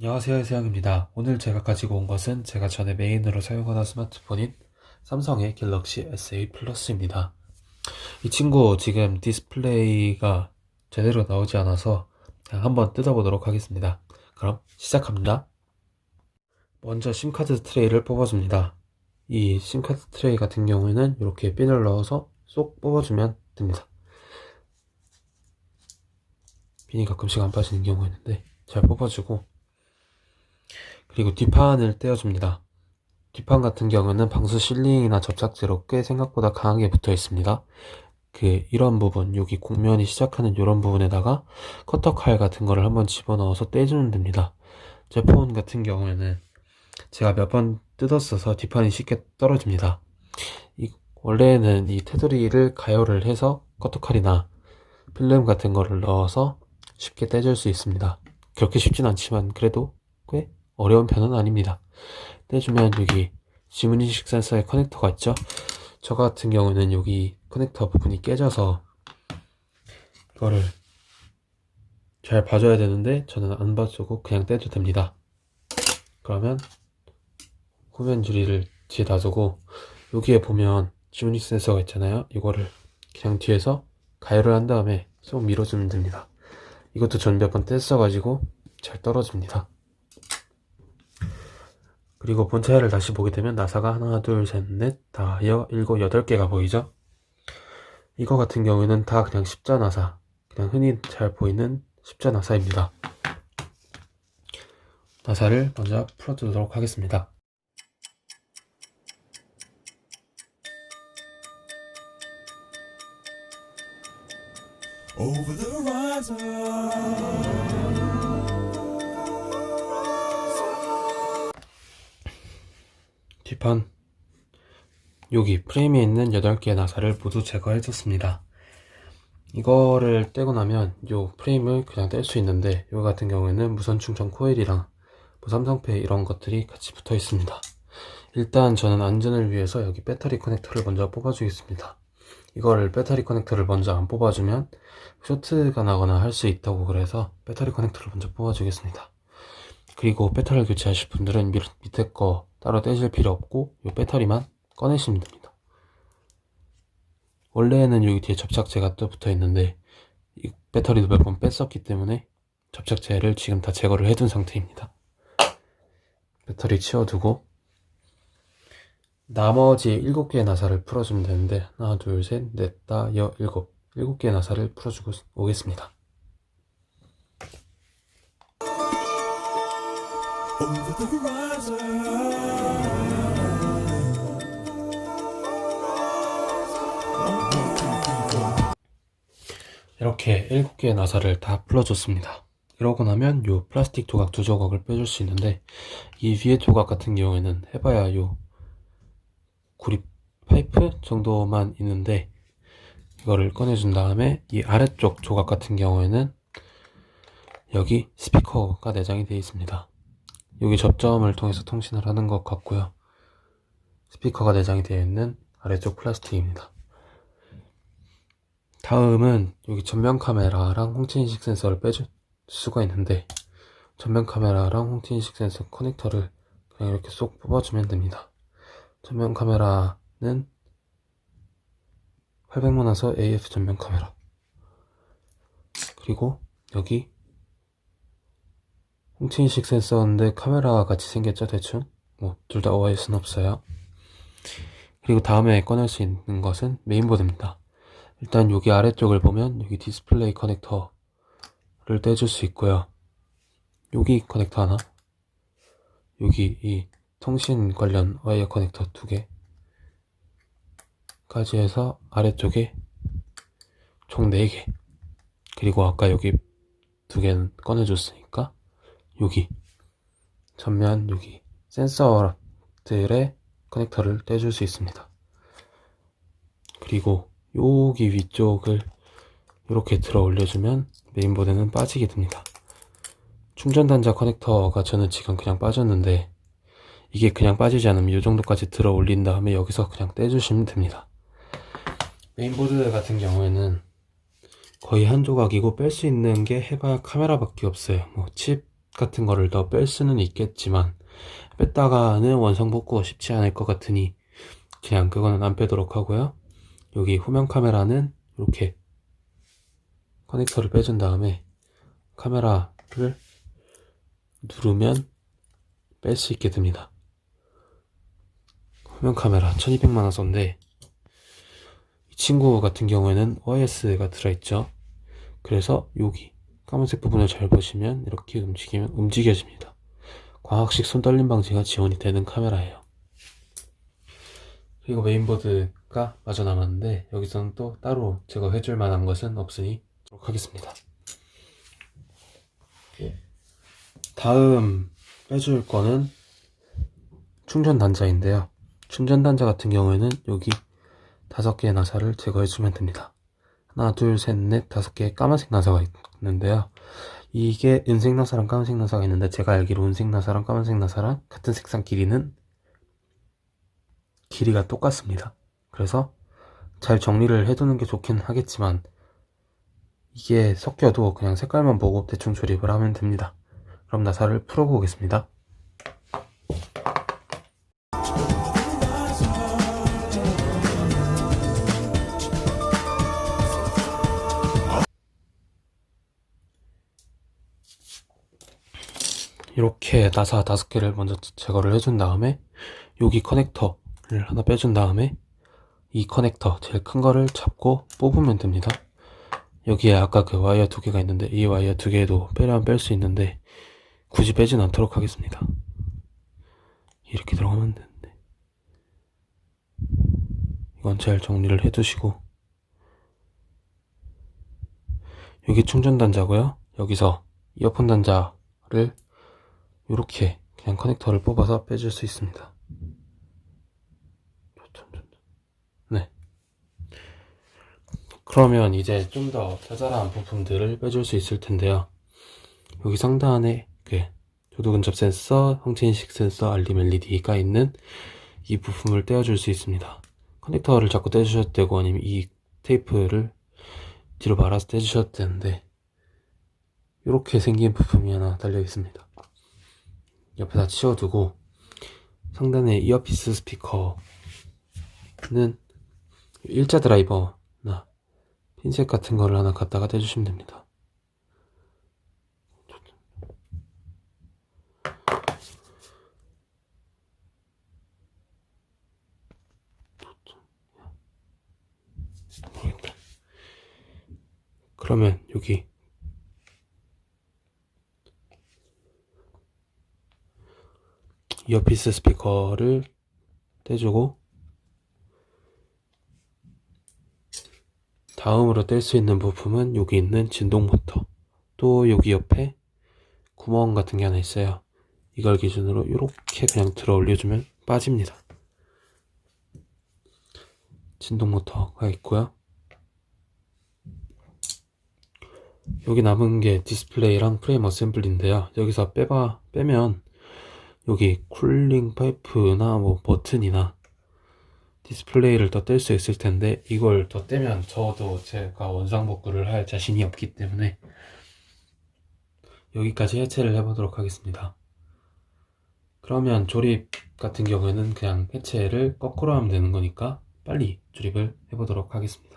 안녕하세요, 세영입니다. 오늘 제가 가지고 온 것은 제가 전에 메인으로 사용하던 스마트폰인 삼성의 갤럭시 S8 플러스입니다. 이 친구 지금 디스플레이가 제대로 나오지 않아서 한번 뜯어보도록 하겠습니다. 그럼 시작합니다. 먼저 심카드 트레이를 뽑아줍니다. 이 심카드 트레이 같은 경우에는 이렇게 핀을 넣어서 쏙 뽑아주면 됩니다. 핀이 가끔씩 안 빠지는 경우가 있는데 잘 뽑아주고 그리고 뒷판을 떼어줍니다. 뒷판 같은 경우는 방수 실링이나 접착제로 꽤 생각보다 강하게 붙어 있습니다. 그 이런 부분 여기 곡면이 시작하는 이런 부분에다가 커터 칼 같은 거를 한번 집어넣어서 떼주면 됩니다. 제 폰 같은 경우에는 제가 몇 번 뜯었어서 뒷판이 쉽게 떨어집니다. 이 원래는 이 테두리를 가열을 해서 커터 칼이나 필름 같은 거를 넣어서 쉽게 떼줄 수 있습니다. 그렇게 쉽진 않지만 그래도 꽤 어려운 편은 아닙니다. 떼주면 여기 지문인식 센서의 커넥터가 있죠? 저 같은 경우는 여기 커넥터 부분이 깨져서 이거를 잘 봐줘야 되는데 저는 안 봐주고 그냥 떼도 됩니다. 그러면 후면 줄이를 뒤에 놔두고 여기에 보면 지문인식 센서가 있잖아요. 이거를 그냥 뒤에서 가열을 한 다음에 쏙 밀어주면 됩니다. 이것도 전 몇 번 뗐어가지고 잘 떨어집니다. 그리고 본체를 다시 보게 되면 나사가 하나, 둘, 셋, 넷, 다, 여, 일곱, 여덟 개가 보이죠? 이거 같은 경우에는 다 그냥 십자 나사, 그냥 흔히 잘 보이는 십자 나사입니다. 나사를 먼저 풀어주도록 하겠습니다. over the 뒷판 여기 프레임에 있는 8개의 나사를 모두 제거해줬습니다. 이거를 떼고 나면 요 프레임을 그냥 뗄 수 있는데 이거 같은 경우에는 무선 충전 코일이랑 뭐 삼성페이 이런 것들이 같이 붙어 있습니다. 일단 저는 안전을 위해서 여기 배터리 커넥터를 먼저 뽑아주겠습니다. 이거를 배터리 커넥터를 먼저 안 뽑아주면 쇼트가 나거나 할 수 있다고 그래서 배터리 커넥터를 먼저 뽑아주겠습니다. 그리고 배터리를 교체하실 분들은 밑- 밑에 거 따로 떼실 필요 없고 이 배터리만 꺼내시면 됩니다. 원래는 여기 뒤에 접착제가 또 붙어 있는데 이 배터리도 몇 번 뺐었기 때문에 접착제를 지금 다 제거를 해둔 상태입니다. 배터리 치워두고 나머지 7개의 나사를 풀어주면 되는데 하나 둘 셋 넷 다 여 일곱 7개의 나사를 풀어주고 오겠습니다. 이렇게 7개의 나사를 다 풀어줬습니다. 이러고 나면 요 플라스틱 조각 두 조각을 빼줄 수 있는데 이 위에 조각 같은 경우에는 해봐야 요 구립 파이프 정도만 있는데 이거를 꺼내준 다음에 이 아래쪽 조각 같은 경우에는 여기 스피커가 내장이 되어 있습니다. 여기 접점을 통해서 통신을 하는 것 같고요. 스피커가 내장이 되어 있는 아래쪽 플라스틱입니다. 다음은 여기 전면 카메라랑 홍채 인식 센서를 빼줄 수가 있는데 전면 카메라랑 홍채 인식 센서 커넥터를 그냥 이렇게 쏙 뽑아주면 됩니다. 전면 카메라는 800만화소 AF 전면 카메라 그리고 여기 홍채인식 센서인데 카메라 같이 생겼죠 대충? 뭐 둘다 OIS는 없어요. 그리고 다음에 꺼낼 수 있는 것은 메인보드입니다. 일단 여기 아래쪽을 보면 여기 디스플레이 커넥터를 떼줄 수 있고요. 여기 커넥터 하나, 여기 이 통신 관련 와이어 커넥터 두 개까지 해서 아래쪽에 총 4개. 그리고 아까 여기 두 개는 꺼내줬으니까 여기 전면 여기 센서들의 커넥터를 떼줄 수 있습니다. 그리고 여기 위쪽을 이렇게 들어 올려주면 메인보드는 빠지게 됩니다. 충전 단자 커넥터가 저는 지금 그냥 빠졌는데 이게 그냥 빠지지 않으면 이 정도까지 들어 올린 다음에 여기서 그냥 떼주시면 됩니다. 메인보드 같은 경우에는 거의 한 조각이고 뺄 수 있는 게 해봐야 카메라밖에 없어요. 뭐 칩 같은 거를 더 뺄 수는 있겠지만 뺐다가는 원상 복구가 쉽지 않을 것 같으니 그냥 그거는 안 빼도록 하고요. 여기 후면 카메라는 이렇게 커넥터를 빼준 다음에 카메라를 누르면 뺄 수 있게 됩니다. 후면 카메라 1200만원 썼는데 이 친구 같은 경우에는 OS가 들어있죠. 그래서 여기 까만색 부분을 잘 보시면 이렇게 움직이면 움직여집니다. 광학식 손떨림 방지가 지원이 되는 카메라예요. 그리고 메인보드가 마저 남았는데 여기서는 또 따로 제거해줄 만한 것은 없으니 하겠습니다. 다음 빼줄 거는 충전 단자인데요. 충전 단자 같은 경우에는 여기 다섯 개의 나사를 제거해주면 됩니다. 하나, 둘, 셋, 넷, 다섯 개의 까만색 나사가 있는데요. 이게 은색 나사랑 까만색 나사가 있는데 제가 알기로 은색 나사랑 까만색 나사랑 같은 색상 길이는 길이가 똑같습니다. 그래서 잘 정리를 해두는 게 좋긴 하겠지만 이게 섞여도 그냥 색깔만 보고 대충 조립을 하면 됩니다. 그럼 나사를 풀어보겠습니다. 이렇게 나사 다섯 개를 먼저 제거를 해준 다음에 여기 커넥터를 하나 빼준 다음에 이 커넥터 제일 큰 거를 잡고 뽑으면 됩니다. 여기에 아까 그 와이어 두 개가 있는데 이 와이어 두 개도 빼려면 뺄 수 있는데 굳이 빼진 않도록 하겠습니다. 이렇게 들어가면 되는데 이건 잘 정리를 해두시고 여기 충전 단자고요. 여기서 이어폰 단자를 이렇게 그냥 커넥터를 뽑아서 빼줄 수 있습니다. 네. 그러면 이제 좀 더 자잘한 부품들을 빼줄 수 있을 텐데요. 여기 상단에 그 조도 근접 센서, 홍채 인식 센서, 알림 LED가 있는 이 부품을 떼어줄 수 있습니다. 커넥터를 자꾸 떼주셔도 되고 아니면 이 테이프를 뒤로 말아서 떼주셔도 되는데 이렇게 생긴 부품이 하나 달려 있습니다. 옆에다 치워두고 상단에 이어피스 스피커는 일자 드라이버나 핀셋 같은 거를 하나 갖다가 떼주시면 됩니다. 그러면 여기 이어피스 스피커를 떼주고 다음으로 뗄 수 있는 부품은 여기 있는 진동 모터. 또 여기 옆에 구멍 같은 게 하나 있어요. 이걸 기준으로 이렇게 그냥 들어 올려주면 빠집니다. 진동 모터가 있고요. 여기 남은 게 디스플레이랑 프레임 어셈블리인데요. 여기서 빼봐 빼면 여기 쿨링 파이프나 뭐 버튼이나 디스플레이를 더 뗄 수 있을 텐데 이걸 더 떼면 저도 제가 원상 복구를 할 자신이 없기 때문에 여기까지 해체를 해보도록 하겠습니다. 그러면 조립 같은 경우에는 그냥 해체를 거꾸로 하면 되는 거니까 빨리 조립을 해보도록 하겠습니다.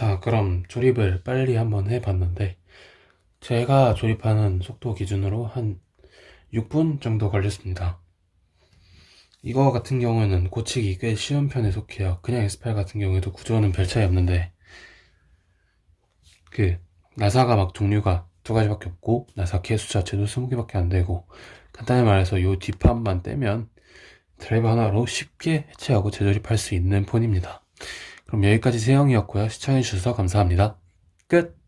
자, 그럼 조립을 빨리 한번 해봤는데, 제가 조립하는 속도 기준으로 한 6분 정도 걸렸습니다. 이거 같은 경우에는 고치기 꽤 쉬운 편에 속해요. 그냥 S8 같은 경우에도 구조는 별 차이 없는데, 그, 나사가 막 종류가 두 가지밖에 없고, 나사 개수 자체도 20개밖에 안 되고, 간단히 말해서 요 뒷판만 떼면 드라이브 하나로 쉽게 해체하고 재조립할 수 있는 폰입니다. 그럼 여기까지 세영이었고요. 시청해주셔서 감사합니다. 끝!